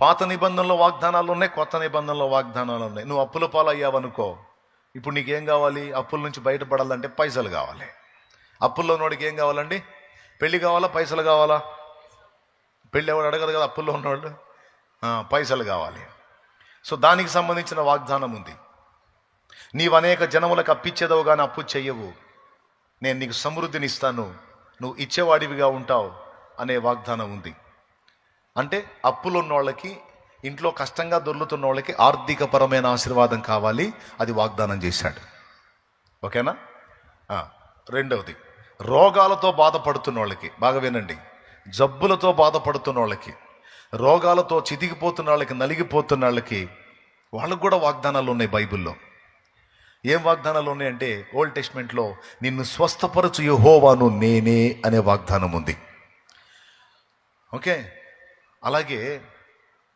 పాత నిబంధనలో వాగ్దానాలు ఉన్నాయి కొత్త నిబంధనలో వాగ్దానాలు ఉన్నాయి. నువ్వు అప్పుల పాలు అయ్యావనుకో ఇప్పుడు నీకేం కావాలి? అప్పుల నుంచి బయటపడాలంటే పైసలు కావాలి. అప్పుల్లో ఉన్నోడికి ఏం కావాలండి? పెళ్ళి కావాలా? పైసలు కావాలా? పెళ్ళి ఎవడు అడగదు కదా అప్పుల్లో ఉన్నవాళ్ళు పైసలు కావాలి. సో దానికి సంబంధించిన వాగ్దానం ఉంది. నీవు అనేక జనములకు అప్పిచ్చేదవు కానీ అప్పు చెయ్యవు. నేను నీకు సమృద్ధిని ఇస్తాను నువ్వు ఇచ్చేవాడివిగా ఉంటావు అనే వాగ్దానం ఉంది. అంటే అప్పులున్న వాళ్ళకి ఇంట్లో కష్టంగా దొర్లుతున్న వాళ్ళకి ఆర్థికపరమైన ఆశీర్వాదం కావాలి అది వాగ్దానం చేశాడు. ఓకేనా? రెండవది రోగాలతో బాధపడుతున్న వాళ్ళకి బాగా వినండి జబ్బులతో బాధపడుతున్న వాళ్ళకి రోగాలతో చితికిపోతున్న వాళ్ళకి నలిగిపోతున్న వాళ్ళకి వాళ్ళకు కూడా వాగ్దానాలు ఉన్నాయి బైబిల్లో. ఏం వాగ్దానాలు ఉన్నాయంటే ఓల్డ్ టెస్ట్మెంట్లో నిన్ను స్వస్థపరచు యహోవాను నేనే అనే వాగ్దానం ఉంది. ఓకే? అలాగే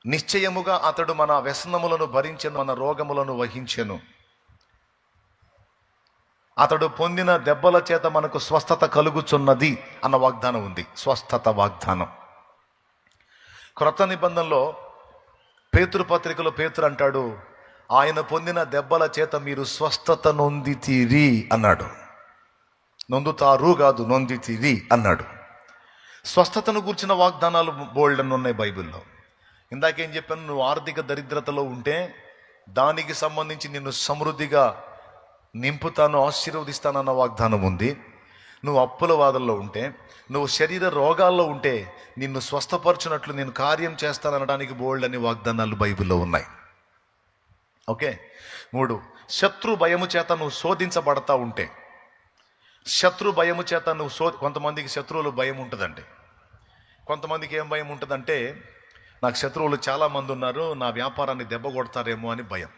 నిశ్చయముగా అతడు మన వ్యసనములను భరించెను మన రోగములను వహించెను. అతడు పొందిన దెబ్బల చేత మనకు స్వస్థత కలుగుచున్నది అన్న వాగ్దానం ఉంది. స్వస్థత వాగ్దానం. క్రొత్త నిబంధనలో పేతురు పత్రికలో పేతురు అంటాడు ఆయన పొందిన దెబ్బల చేత మీరు స్వస్థత నొందితీరి అన్నాడు. నొందుతారు కాదు నొందితీరి అన్నాడు. స్వస్థతను కూర్చిన వాగ్దానాలు బోల్డ్ అని ఉన్నాయి బైబిల్లో. ఇందాకేం చెప్పాను నువ్వు ఆర్థిక దరిద్రతలో ఉంటే దానికి సంబంధించి నిన్ను సమృద్ధిగా నింపుతాను ఆశీర్వదిస్తానన్న వాగ్దానం ఉంది. నువ్వు అప్పుల వాదల్లో ఉంటే నువ్వు శరీర రోగాల్లో ఉంటే నిన్ను స్వస్థపరచునట్లు నేను కార్యం చేస్తాననడానికి బోల్డ్ అని వాగ్దానాలు బైబిల్లో ఉన్నాయి. ఓకే? మూడు శత్రు భయము చేత నువ్వు శోధించబడతా ఉంటే శత్రు భయము చేత నువ్వు సో కొంతమందికి శత్రువులు భయం ఉంటుందండి. కొంతమందికి ఏం భయం ఉంటుందంటే నాకు శత్రువులు చాలామంది ఉన్నారు నా వ్యాపారాన్ని దెబ్బ కొడతారేమో అని భయం.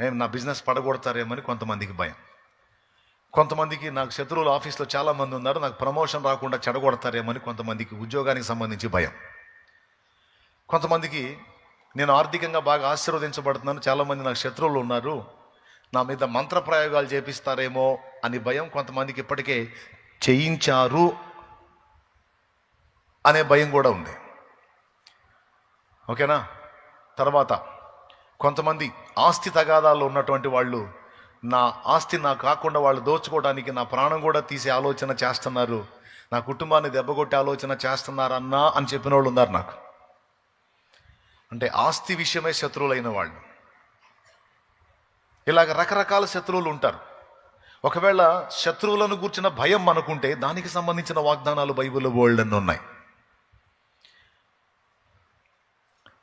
ఏం నా బిజినెస్ పడగొడతారేమో అని కొంతమందికి భయం. కొంతమందికి నాకు శత్రువులు ఆఫీస్లో చాలామంది ఉన్నారు నాకు ప్రమోషన్ రాకుండా చెడగొడతారేమో అని కొంతమందికి ఉద్యోగానికి సంబంధించి భయం. కొంతమందికి నేను ఆర్థికంగా బాగా ఆశీర్వదించబడుతున్నాను చాలామంది నాకు శత్రువులు ఉన్నారు నా మీద మంత్ర ప్రయోగాలు చేపిస్తారేమో అని భయం కొంతమందికి ఇప్పటికే చేయించారు అనే భయం కూడా ఉంది. ఓకేనా? తర్వాత కొంతమంది ఆస్తి తగాదాల్లో ఉన్నటువంటి వాళ్ళు నా ఆస్తి నాకు కాకుండా వాళ్ళు దోచుకోవడానికి నా ప్రాణం కూడా తీసే ఆలోచన చేస్తున్నారు. నా కుటుంబాన్ని దెబ్బగొట్టే ఆలోచన చేస్తున్నారన్నా అని చెప్పిన వాళ్ళు ఉన్నారు నాకు. అంటే ఆస్తి విషయమే శత్రువులైన వాళ్ళు. ఇలాగ రకరకాల శత్రువులు ఉంటారు. ఒకవేళ శత్రువులను కూర్చిన భయం అనుకుంటే దానికి సంబంధించిన వాగ్దానాలు బైబిల్ వరల్డ్ అని ఉన్నాయి.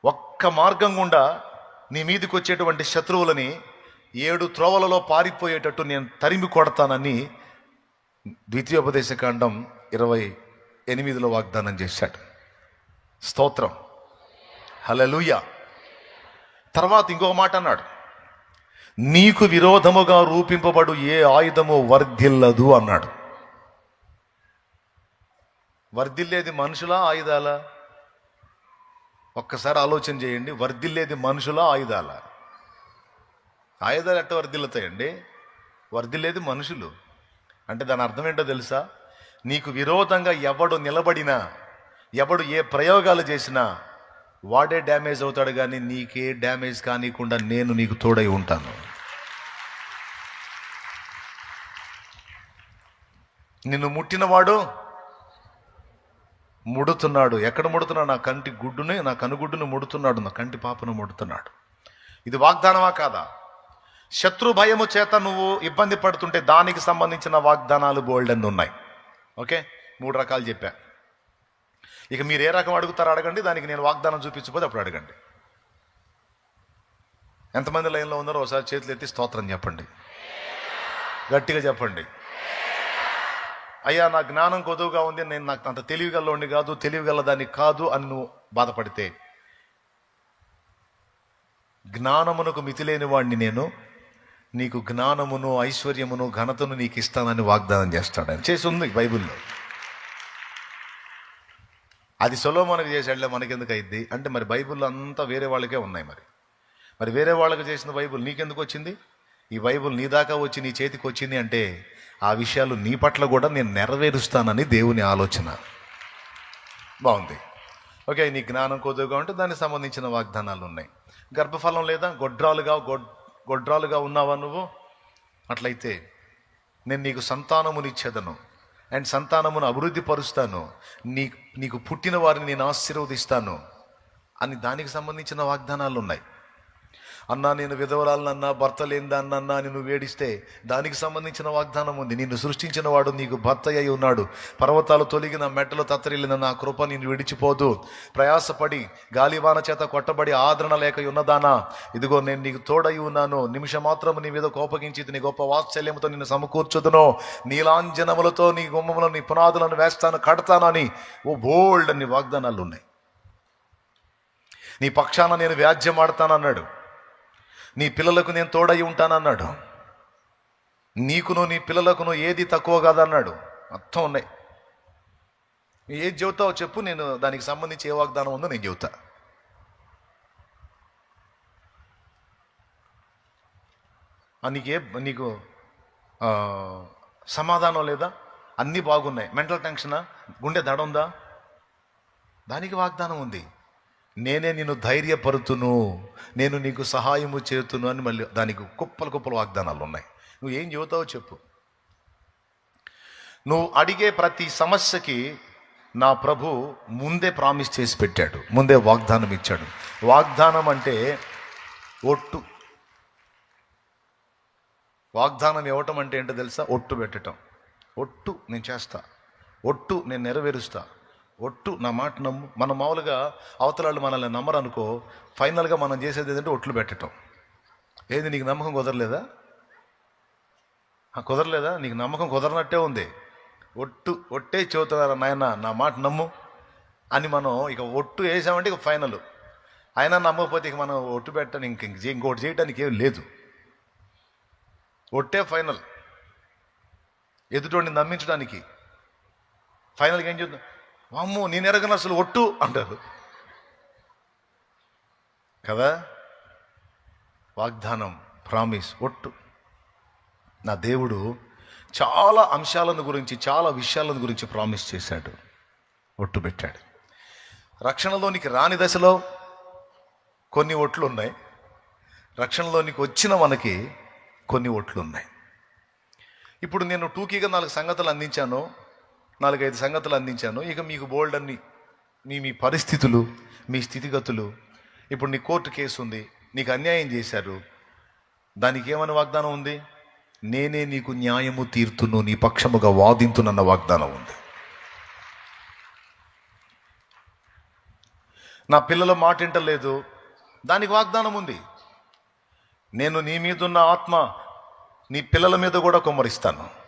ఒక్క మార్గం గుండా నీ మీదకి వచ్చేటువంటి శత్రువులని ఏడు త్రోవలలో పారిపోయేటట్టు నేను తరిమి కొడతానని ద్వితీయోపదేశ కాండం ఇరవై ఎనిమిదిలో వాగ్దానం చేశాడు. స్తోత్రం. హలలుయ తర్వాత ఇంకొక మాట అన్నాడు. నీకు విరోధముగా రూపింపబడు ఏ ఆయుధము వర్ధిల్లదు అన్నాడు. వర్ధిల్లేది మనుషులా ఆయుధాలా? ఒక్కసారి ఆలోచన చేయండి వర్ధిల్లేది మనుషులా ఆయుధాలా? ఆయుధాలు ఎట్ట వర్ధిల్లుతాయండి? వర్ధిల్లేది మనుషులు. అంటే దాని అర్థం ఏంటో తెలుసా? నీకు విరోధంగా ఎవడు నిలబడినా ఎవడు ఏ ప్రయోగాలు చేసినా వాడే డ్యామేజ్ అవుతాడు కానీ నీకే డ్యామేజ్ కానీకుండా నేను నీకు తోడై ఉంటాను. నిన్ను ముట్టినవాడు ముడుతున్నాడు. ఎక్కడ ముడుతున్నాడు నా కంటి గుడ్డుని నా కనుగుడ్డును ముడుతున్నాడు. నా కంటి పాపను ముడుతున్నాడు. ఇది వాగ్దానమా కాదా? శత్రు భయము చేత నువ్వు ఇబ్బంది పడుతుంటే దానికి సంబంధించిన వాగ్దానాలు బోల్డ్ అని ఉన్నాయి. ఓకే? మూడు రకాలు చెప్పా. ఇక మీరు ఏ రకం అడుగుతారో అడగండి. దానికి నేను వాగ్దానం చూపించబోతే అప్పుడు అడగండి. ఎంతమంది లైన్లో ఉన్నారో ఒకసారి చేతులు ఎత్తి స్తోత్రం చెప్పండి. గట్టిగా చెప్పండి. అయ్యా నా జ్ఞానం కొదువుగా ఉంది నేను నాకు అంత తెలివిగల్లోని కాదు తెలివిగలదాన్ని కాదు అని నువ్వు బాధపడితే. జ్ఞానమునకు మితిలేని వాడిని నేను నీకు జ్ఞానమును ఐశ్వర్యమును ఘనతను నీకు ఇస్తానని వాగ్దానం చేస్తాడు. ఆయన చేసి ఉంది బైబిల్లో. అది సొలో మనకు చేసాడులే మనకెందుకు అయింది అంటే మరి బైబిల్లో అంతా వేరే వాళ్ళకే ఉన్నాయి మరి. మరి వేరే వాళ్ళకి చేసిన బైబిల్ నీకెందుకు వచ్చింది? ఈ బైబిల్ నీ దాకా వచ్చి నీ చేతికి వచ్చింది అంటే ఆ విషయాలు నీ పట్ల కూడా నేను నెరవేరుస్తానని దేవుని ఆలోచన. బాగుంది. ఓకే నీ జ్ఞానం కొద్దిగా ఉంటే దానికి సంబంధించిన వాగ్దానాలు ఉన్నాయి. గర్భఫలం లేదా గొడ్రాలుగా గొడ్ గొడ్రాలుగా ఉన్నావా నువ్వు? అట్లయితే నేను నీకు సంతానమునిచ్చేదను. అండ్ సంతానమును అభివృద్ధి పరుస్తాను. నీ నీకు పుట్టిన వారిని నేను ఆశీర్వదిస్తాను. అని దానికి సంబంధించిన వాగ్దానాలు ఉన్నాయి. అన్నా నేను విధవరాలనన్నా భర్త లేనిదాన్నన్నా అని నువ్వు వేడిస్తే దానికి సంబంధించిన వాగ్దానం ఉంది. నిన్ను సృష్టించిన వాడు నీకు భర్త అయి ఉన్నాడు. పర్వతాలు తొలగిన మెట్టలు తత్తరిల్లిన నా కృప నిన్ను విడిచిపోదు. ప్రయాసపడి గాలివాన చేత కొట్టబడి ఆదరణ లేక ఉన్నదానా? ఇదిగో నేను నీకు తోడై ఉన్నాను. నిమిషం మాత్రం నీ మీద కోపగించి నీ గొప్ప వాత్సల్యంతో నిన్ను సమకూర్చుదును. నీలాంజనములతో నీ గుమ్మములో నీ పునాదులను వేస్తాను కడతానని ఓ బోల్డ్ అన్ని వాగ్దానాలు ఉన్నాయి నీ పక్షాన నేను వ్యాజ్యం ఆడతానన్నాడు. నీ పిల్లలకు నేను తోడై ఉంటానన్నాడు. నీకును నీ పిల్లలకును ఏది తక్కువ కాదన్నాడు. మొత్తం ఉన్నాయి. ఏది చెబుతావో చెప్పు నేను దానికి సంబంధించి ఏ వాగ్దానం ఉందో నేను చెబుతా. నీకే నీకు సమాధానం లేదా? అన్నీ బాగున్నాయి. మెంటల్ టెన్షనా? గుండె దడ ఉందా? దానికి వాగ్దానం ఉంది. నేనే నిన్ను ధైర్యపరుతును నేను నీకు సహాయము చేతును అని మళ్ళీ దానికి కుప్పలు కుప్పలు వాగ్దానాలు ఉన్నాయి. నువ్వు ఏం చెబుతావో చెప్పు. నువ్వు అడిగే ప్రతి సమస్యకి నా ప్రభు ముందే ప్రామిస్ చేసి పెట్టాడు ముందే వాగ్దానం ఇచ్చాడు. వాగ్దానం అంటే ఒట్టు. వాగ్దానం ఇవ్వటం అంటే ఏంటో తెలుసా? ఒట్టు పెట్టటం. ఒట్టు నేను చేస్తా. ఒట్టు నేను నెరవేరుస్తా. ఒట్టు నా మాట నమ్ము. మన మామూలుగా అవతలాళ్ళు మనల్ని నమ్మరు అనుకో ఫైనల్గా మనం చేసేది ఏంటంటే ఒట్లు పెట్టటం. ఏది నీకు నమ్మకం కుదరలేదా? కుదరలేదా? నీకు నమ్మకం కుదరనట్టే ఉంది. ఒట్టు ఒట్టే చెబుతున్నారా నాయన నా మాట నమ్ము. అని మనం ఇక ఒట్టు వేసామంటే ఇక ఫైనల్. అయినా నమ్మకపోతే ఇక మనం ఒట్టు పెట్టని ఇంక ఇంకోటి చేయడానికి ఏం లేదు. ఒట్టే ఫైనల్. ఎదుటోడిని నమ్మించడానికి. ఫైనల్గా ఏం చేద్దాం అమ్మో నేను ఎరగను అసలు ఒట్టు అంటారు. కదా? వాగ్దానం ప్రామిస్ ఒట్టు. నా దేవుడు చాలా అంశాలను గురించి చాలా విషయాలను గురించి ప్రామిస్ చేశాడు. ఒట్టు పెట్టాడు. రక్షణలోనికి రాని దశలో కొన్ని ఒట్లు ఉన్నాయి రక్షణలోనికి వచ్చిన మనకి కొన్ని ఒట్లు ఉన్నాయి ఇప్పుడు నేను టూకీగా నాలుగు సంగతులు అందించాను. నాలుగైదు సంగతులు అందించాను. ఇక మీకు బోల్డ్ అన్ని. మీ మీ పరిస్థితులు మీ స్థితిగతులు. ఇప్పుడు నీ కోర్టు కేసు ఉంది. నీకు అన్యాయం చేశారు. దానికి ఏమని వాగ్దానం ఉంది? నేనే నీకు న్యాయము తీర్తును నీ పక్షముగా వాదింతునన్న వాగ్దానం ఉంది. నా పిల్లల మాట వింటలేదు. దానికి వాగ్దానం ఉంది. నేను నీ మీదున్న ఆత్మ నీ పిల్లల మీద కూడా కుమ్మరిస్తాను.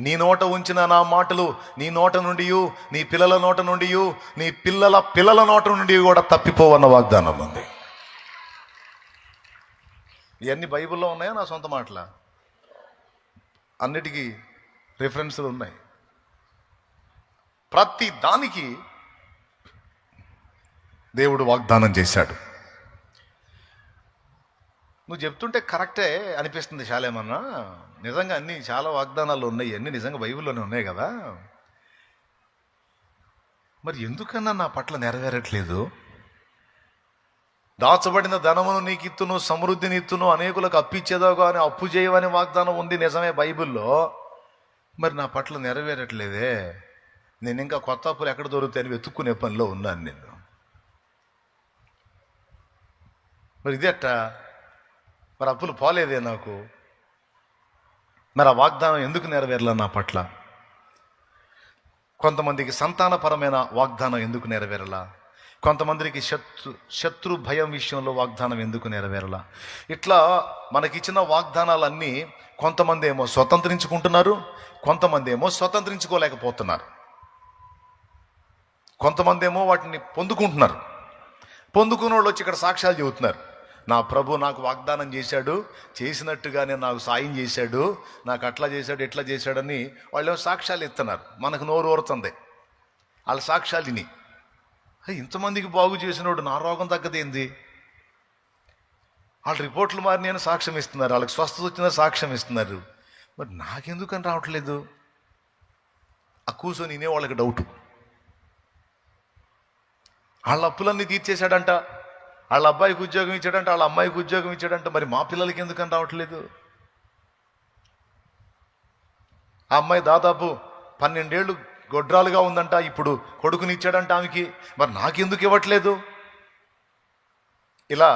నీ నోట ఉంచిన నా మాటలు నీ నోట నుండి నీ పిల్లల నోట నుండి నీ పిల్లల పిల్లల నోట నుండి కూడా తప్పిపోవన్న వాగ్దానం ఉంది. ఇవన్నీ బైబిల్లో ఉన్నాయా నా సొంత మాటల? అన్నిటికీ రిఫరెన్స్లు ఉన్నాయి. ప్రతి దానికి దేవుడు వాగ్దానం చేశాడు. నువ్వు చెప్తుంటే కరెక్టే అనిపిస్తుంది చాలేమన్నా నిజంగా అన్ని చాలా వాగ్దానాలు ఉన్నాయి అన్ని నిజంగా బైబిల్లోనే ఉన్నాయి కదా. మరి ఎందుకన్నా నా పట్ల నెరవేరట్లేదు? దాచబడిన ధనమును నీకు ఇత్తును సమృద్ధిని ఇత్తును అనేకులకు అప్పిచ్చేదో కానీ అప్పు చేయవని వాగ్దానం ఉంది నిజమే బైబిల్లో. మరి నా పట్ల నెరవేరట్లేదే? నేను ఇంకా కొత్త అప్పులు ఎక్కడ దొరుకుతాయని వెతుక్కునే పనిలో ఉన్నాను నేను. మరి ఇదేట మరి అప్పులు పోలేదే నాకు. మరి ఆ వాగ్దానం ఎందుకు నెరవేరలే నా పట్ల? కొంతమందికి సంతానపరమైన వాగ్దానం ఎందుకు నెరవేరలా? కొంతమందికి శత్రు శత్రు భయం విషయంలో వాగ్దానం ఎందుకు నెరవేరలా? ఇట్లా మనకిచ్చిన వాగ్దానాలన్నీ కొంతమంది ఏమో స్వతంత్రించుకుంటున్నారు కొంతమంది ఏమో స్వతంత్రించుకోలేకపోతున్నారు. కొంతమంది ఏమో వాటిని పొందుకుంటున్నారు. పొందుకున్న వాళ్ళు వచ్చి ఇక్కడ సాక్ష్యాలు చెబుతున్నారు. నా ప్రభు నాకు వాగ్దానం చేశాడు చేసినట్టుగానే నాకు సాయం చేశాడు నాకు అట్లా చేశాడు ఇట్లా చేశాడని వాళ్ళు సాక్ష్యాలు ఇస్తున్నారు. మనకు నోరు ఊరుతుంది. వాళ్ళ సాక్ష్యాలు ఇని ఇంతమందికి బాగు చేసినోడు నా రోగం తగ్గదేంది? వాళ్ళ రిపోర్ట్లు మారి నేను సాక్ష్యం ఇస్తున్నారు. వాళ్ళకి స్వస్థత వచ్చిన సాక్ష్యం ఇస్తున్నారు. మరి నాకెందుకని రావట్లేదు? ఆ కూర్చొని వినే వాళ్ళకి డౌటు వాళ్ళ అప్పులన్నీ తీర్చేశాడంట. వాళ్ళ అబ్బాయికి ఉద్యోగం ఇచ్చాడంట వాళ్ళ అమ్మాయికి ఉద్యోగం ఇచ్చాడంట మరి మా పిల్లలకి ఎందుకని రావట్లేదు? ఆ అమ్మాయి దాదాపు పన్నెండేళ్ళు గొడ్రాలుగా ఉందంట ఇప్పుడు కొడుకుని ఇచ్చాడంట ఆమెకి. మరి నాకెందుకు ఇవ్వట్లేదు? ఇలా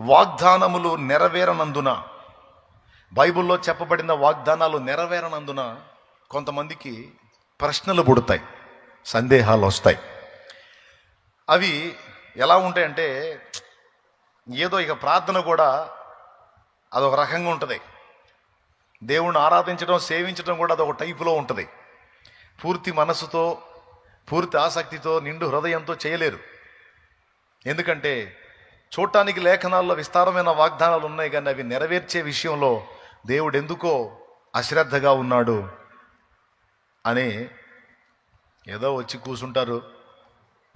వాగ్దానములు నెరవేరనందున బైబిల్లో చెప్పబడిన వాగ్దానాలు నెరవేరనందున కొంతమందికి ప్రశ్నలు పుడతాయి సందేహాలు వస్తాయి. అవి ఎలా ఉంటాయంటే ఏదో ఇక ప్రార్థన కూడా అదొక రకంగా ఉంటుంది. దేవుణ్ణి ఆరాధించడం సేవించడం కూడా అదొక టైపులో ఉంటుంది. పూర్తి మనసుతో పూర్తి ఆసక్తితో నిండు హృదయంతో చేయలేరు. ఎందుకంటే చూడటానికి లేఖనాల్లో విస్తారమైన వాగ్దానాలు ఉన్నాయి కానీ అవి నెరవేర్చే విషయంలో దేవుడు ఎందుకో అశ్రద్ధగా ఉన్నాడు అని ఏదో వచ్చి కూర్చుంటారు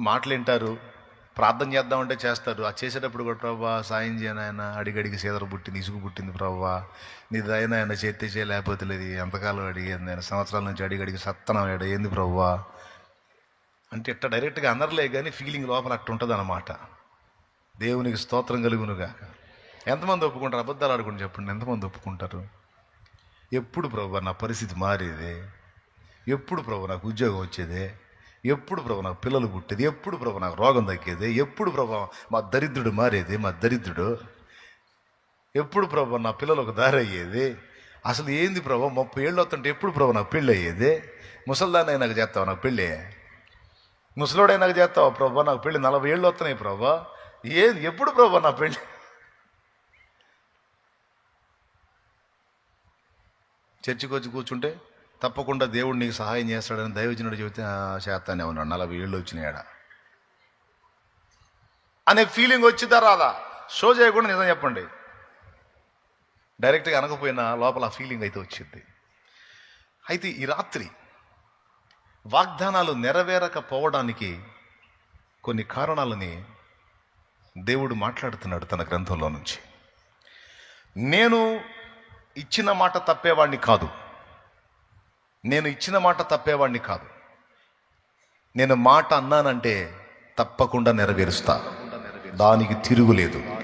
మాటలు వింటారు ప్రార్థన చేద్దామంటే చేస్తారు. ఆ చేసేటప్పుడు కూడా ప్రభా సాయం చేయను ఆయన అడిగడిగి సీదర పుట్టింది ఇసుగు పుట్టింది ప్రభా. నీ దయన ఆయన చేతి చేయలేకపోతే లేదు. ఎంతకాలం అడిగింది ఆయన సంవత్సరాల నుంచి అడిగడిగి సత్తనం ఏడు ఏంది ప్రభా? అంటే ఇట్ట డైరెక్ట్గా అనర్లే కానీ ఫీలింగ్ లోపల అట్ట ఉంటుంది అనమాట దేవునికి స్తోత్రం కలుగునుగా ఎంతమంది ఒప్పుకుంటారు? అబద్ధాలు ఆడుకుని చెప్పండి. ఎంతమంది ఒప్పుకుంటారు? ఎప్పుడు ప్రభు నా పరిస్థితి మారేది? ఎప్పుడు ప్రభు నాకు ఉద్యోగం వచ్చేది? ఎప్పుడు ప్రభు నాకు పిల్లలు పుట్టేది? ఎప్పుడు ప్రభు నాకు రోగం తగ్గేది? ఎప్పుడు ప్రభు మా దరిద్రుడు మారేది? మా దరిద్రుడు? ఎప్పుడు ప్రభు నా పిల్లలు ఒక దారి అయ్యేది అసలు ఏంది ప్రభు? ముప్పై ఏళ్ళు వస్తుంటే ఎప్పుడు ప్రభు నాకు పెళ్ళి అయ్యేది ముసల్దాన్ని నాకు చేస్తావు నాకు పెళ్ళి? ముసలోడే నాకు చేస్తావు ప్రభు? నాకు పెళ్ళి నలభై ఏళ్ళు వస్తున్నాయి ప్రభు. ఏది? ఎప్పుడు ప్రభు నా పెళ్ళి? చర్చికి వచ్చి కూర్చుంటే తప్పకుండా దేవుడు నీకు సహాయం చేస్తాడని దైవజనుడు చెబితే చేస్తానే ఉన్నాడు. నలభై ఏళ్ళు వచ్చినాయాడ అనే ఫీలింగ్ వచ్చిందా రాదా షో చేయకుండా నిజం చెప్పండి. డైరెక్ట్గా అనకపోయినా లోపల ఆ ఫీలింగ్ అయితే వచ్చింది. అయితే ఈ రాత్రి వాగ్దానాలు నెరవేరకపోవడానికి కొన్ని కారణాలని దేవుడు మాట్లాడుతున్నాడు తన గ్రంథంలో నుంచి. నేను ఇచ్చిన మాట తప్పేవాడిని కాదు. నేను ఇచ్చిన మాట తప్పేవాడిని కాదు. నేను మాట అన్నానంటే తప్పకుండా నెరవేరుస్తా. దానికి తిరుగులేదు.